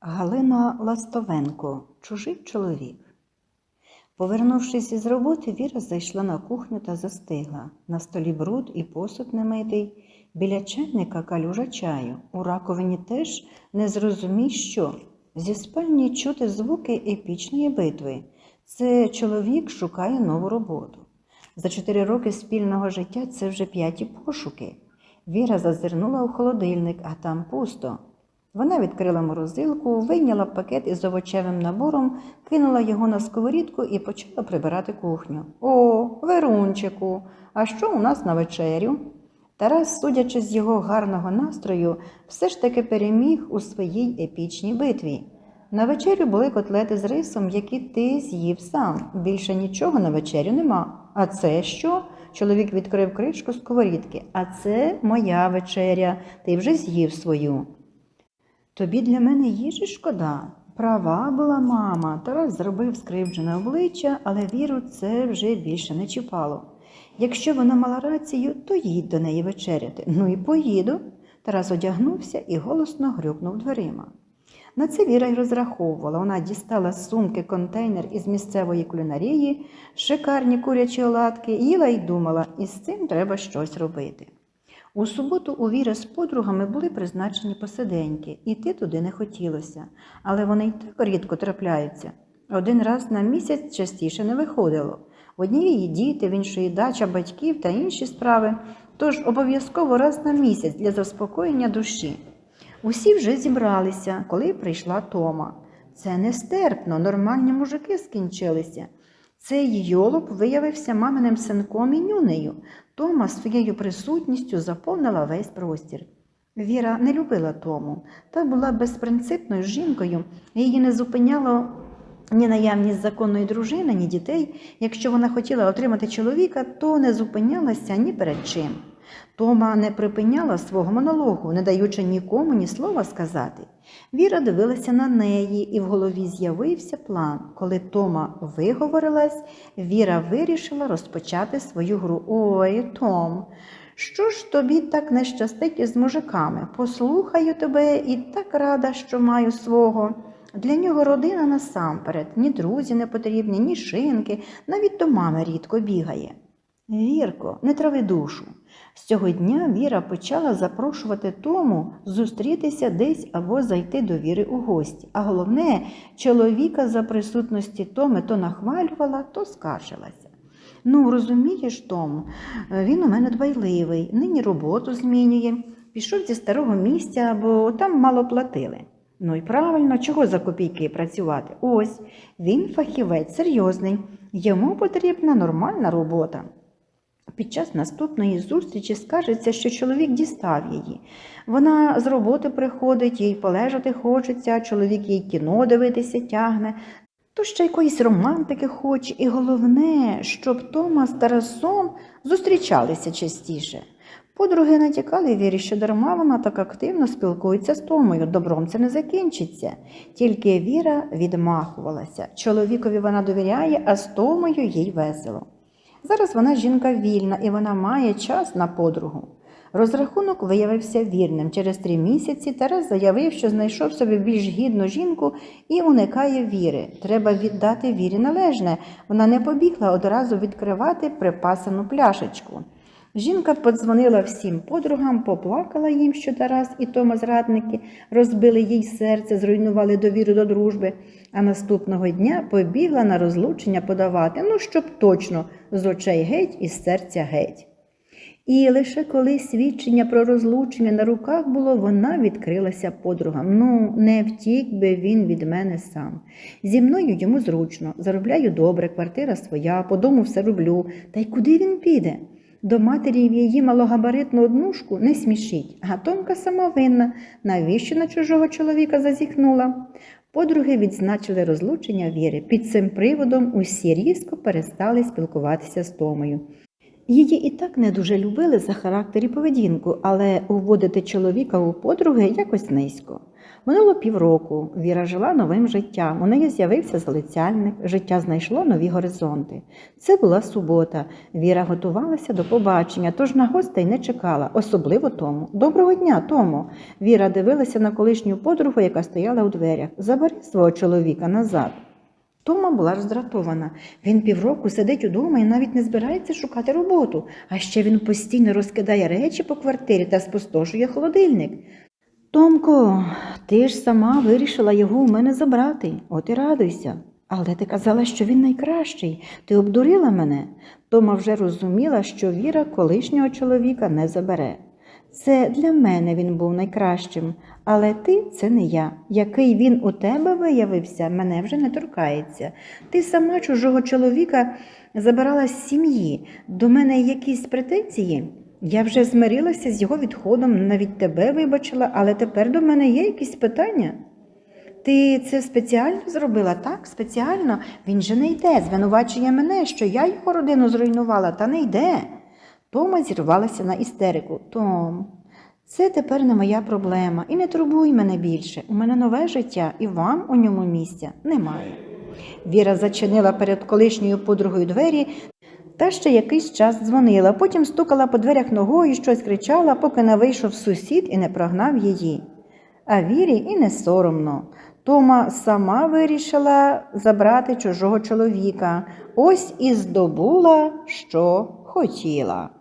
Галина Ластовенко Чужий чоловік. Повернувшись із роботи, Віра зайшла на кухню та застигла. На столі бруд і посуд немитий. Біля чайника калюжа чаю. У раковині теж не зрозумій, що. Зі спальні чути звуки епічної битви. Це чоловік шукає нову роботу. За чотири роки спільного життя це вже п'яті пошуки. Віра зазирнула у холодильник, а там пусто. Вона відкрила морозилку, вийняла пакет із овочевим набором, кинула його на сковорідку і почала прибирати кухню. О, Верунчику, а що у нас на вечерю? Тарас, судячи з його гарного настрою, все ж таки переміг у своїй епічній битві. На вечерю були котлети з рисом, які ти з'їв сам. Більше нічого на вечерю нема. А це що? Чоловік відкрив кришку сковорідки. А це моя вечеря. Ти вже з'їв свою. Тобі для мене їжі шкода. Права була мама. Тарас зробив скривджене обличчя, але віру це вже більше не чіпало. Якщо вона мала рацію, то їдь до неї вечеряти. Ну і поїду. Тарас одягнувся і голосно грюкнув дверима. На це Віра й розраховувала. Вона дістала з сумки контейнер із місцевої кулінарії, шикарні курячі оладки, їла й думала, із цим треба щось робити. У суботу у Віри з подругами були призначені посиденьки, іти туди не хотілося, але вони й так рідко трапляються. Один раз на місяць частіше не виходило. В однієї діти, в іншої дача батьків та інші справи, тож обов'язково раз на місяць для заспокоєння душі. Усі вже зібралися, коли прийшла Тома. Це нестерпно, нормальні мужики скінчилися. Цей йолоп виявився маминим синком і нюнею. Тома своєю присутністю заповнила весь простір. Віра не любила Тому та була безпринципною жінкою, її не зупиняло ні наявність законної дружини, ні дітей. Якщо вона хотіла отримати чоловіка, то не зупинялася ні перед чим. Тома не припиняла свого монологу, не даючи нікому ні слова сказати. Віра дивилася на неї, і в голові з'явився план. Коли Тома виговорилась, Віра вирішила розпочати свою гру. Ой, Том, що ж тобі так не щастить із мужиками? Послухаю тебе і так рада, що маю свого. Для нього родина насамперед, ні друзі не потрібні, ні шинки, навіть до мами рідко бігає. Вірко, не трави душу. З цього дня Віра почала запрошувати Тому зустрітися десь або зайти до Віри у гості. А головне, чоловіка за присутності Томи то нахвалювала, то скаржилася. Ну, розумієш, Том, він у мене дбайливий, нині роботу змінює, пішов зі старого місця, бо там мало платили. Ну і правильно, чого за копійки працювати? Ось він фахівець серйозний, йому потрібна нормальна робота. Під час наступної зустрічі скажеться, що чоловік дістав її. Вона з роботи приходить, їй полежати хочеться, чоловік їй кіно дивитися тягне, то ще якоїсь романтики хоче. І головне, щоб Тома з Тарасом зустрічалися частіше. Подруги натякали Вірі, що дарма вона так активно спілкується з Томою, добром це не закінчиться. Тільки Віра відмахувалася. Чоловікові вона довіряє, а з Томою їй весело. Зараз вона жінка вільна і вона має час на подругу. Розрахунок виявився вірним. Через три місяці Тарас заявив, що знайшов собі більш гідну жінку і уникає віри. Треба віддати вірі належне. Вона не побігла одразу відкривати припасану пляшечку. Жінка подзвонила всім подругам, поплакала їм, що Тарас і Тома зрадники розбили їй серце, зруйнували довіру до дружби, а наступного дня побігла на розлучення подавати, ну, щоб точно з очей геть і з серця геть. І лише коли свідчення про розлучення на руках було, вона відкрилася подругам. Ну, не втік би він від мене сам. Зі мною йому зручно, заробляю добре, квартира своя, по дому все роблю. Та й куди він піде? До матері в її малогабаритну однушку не смішіть, а самовинна, навіщо на чужого чоловіка зазіхнула. Подруги відзначили розлучення Віри. Під цим приводом усі різко перестали спілкуватися з Томою. Її і так не дуже любили за характер і поведінку, але уводити чоловіка у подруги якось низько. Минуло півроку. Віра жила новим життям. У неї з'явився залицяльник, життя знайшло нові горизонти. Це була субота. Віра готувалася до побачення, тож на гостей не чекала, особливо тому. Доброго дня, Тому. Віра дивилася на колишню подругу, яка стояла у дверях. Забери свого чоловіка назад. Тома була роздратована. Він півроку сидить удома і навіть не збирається шукати роботу, а ще він постійно розкидає речі по квартирі та спустошує холодильник. Томко, ти ж сама вирішила його у мене забрати, от і радуйся. Але ти казала, що він найкращий. Ти обдурила мене. Тома вже розуміла, що Віра колишнього чоловіка не забере. Це для мене він був найкращим, але ти це не я. Який він у тебе виявився, мене вже не торкається. Ти сама чужого чоловіка забирала з сім'ї. До мене якісь претензії? Я вже змирилася з його відходом, навіть тебе вибачила, але тепер до мене є якісь питання. Ти це спеціально зробила, так? Спеціально? Він же не йде, звинувачує мене, що я його родину зруйнувала, та не йде. Тома зірвалася на істерику. Том, це тепер не моя проблема. І не турбуй мене більше. У мене нове життя, і вам у ньому місця немає. Віра зачинила перед колишньою подругою двері та ще якийсь час дзвонила, потім стукала по дверях ногою, щось кричала, поки не вийшов сусід і не прогнав її. А Вірі і не соромно. Тома сама вирішила забрати чужого чоловіка. Ось і здобула, що хотіла.